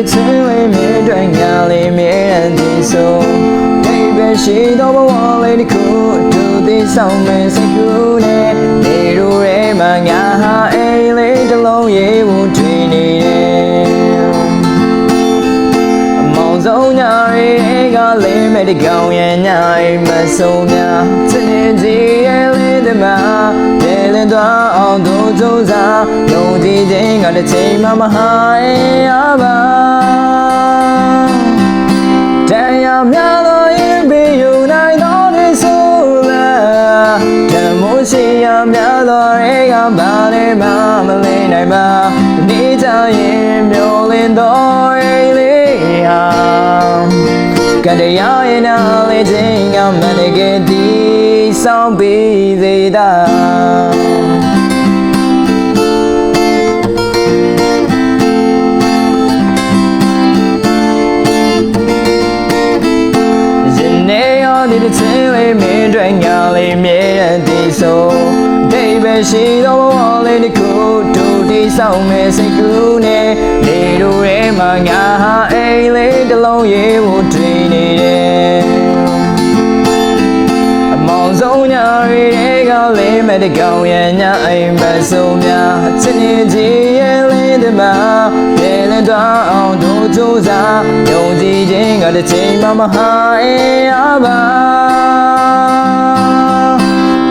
的滋味，面对压力，迷人的手。Baby，谁都不往里的苦，土地上没谁苦呢。你如人马呀哈，爱里的龙也无追你的。梦中呀，一个里面的高原呀，没收呀，只能自己的嘛。 ရဲ့လေးတမပြေလင်းသွားအောင်တို့ကြိုးစားယုံကြည်ခြင်းကတစ်ချိန်မှမဟာရပါတရားများသောရင်ပြီးယူနိုင်သောဒီဆိုလားဓမ္မရှိရများသောရေကဘာလည်းမမလေးနိုင်ပါဒီကြရင်မျောလင်းသောရေလေးဟာကတရားရဲ့နာလေးချင်းကမန်ကယ်ဒီ ဆောင်ပြီးသေးတာရင်နေရောဒီတစ်ချင်းလေးမင်းတို့ညာလေးမြဲတဲ့ဒီဆိုဒိဗေရှိသောဘဝလေးတစ်ခုတို့ဒီဆောင်မဲ့စိတ်ကူးနဲ့နေတို့ရဲ့မှာငါဟာအိမ်လေးတစ်လုံးရေး တွေကလေးမဲ့တကောင်ရဲ့ညာအိမ်မဆုံးများချစ်နေကြီးရဲ့လေးတမပြေလည်တော့အောင်တို့ကြိုးစားယုံကြည်ခြင်းကတစ်ချိန်မှမဟာရပါ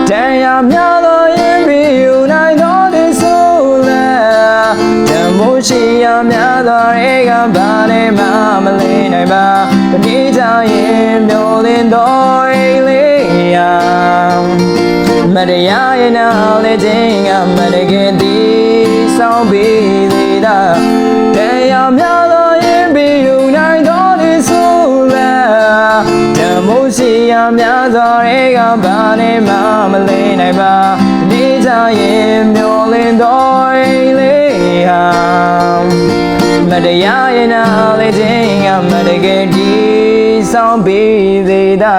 တရားများသောရင်ပြီးယူနိုင်သောဒီဆိုလားဓမ္မရှိရများသောရေကဘာလည်းမ တရားရဲ့နာလေးချင်းကမတကယ်ဒီဆောင်ပြီးသေးတာတရားများသောရင်ပြီးယူနိုင်တော်ဒီဆိုလားဓမ္မရှိရများသောရေကဘာနဲ့မှမလေးနိုင်ပါဒီကြရင်မျောလင်းတော်အိမ်လေးဟာမတရားရဲ့နာလေးချင်းကမတကယ်ဒီဆောင်ပြီးသေးတာ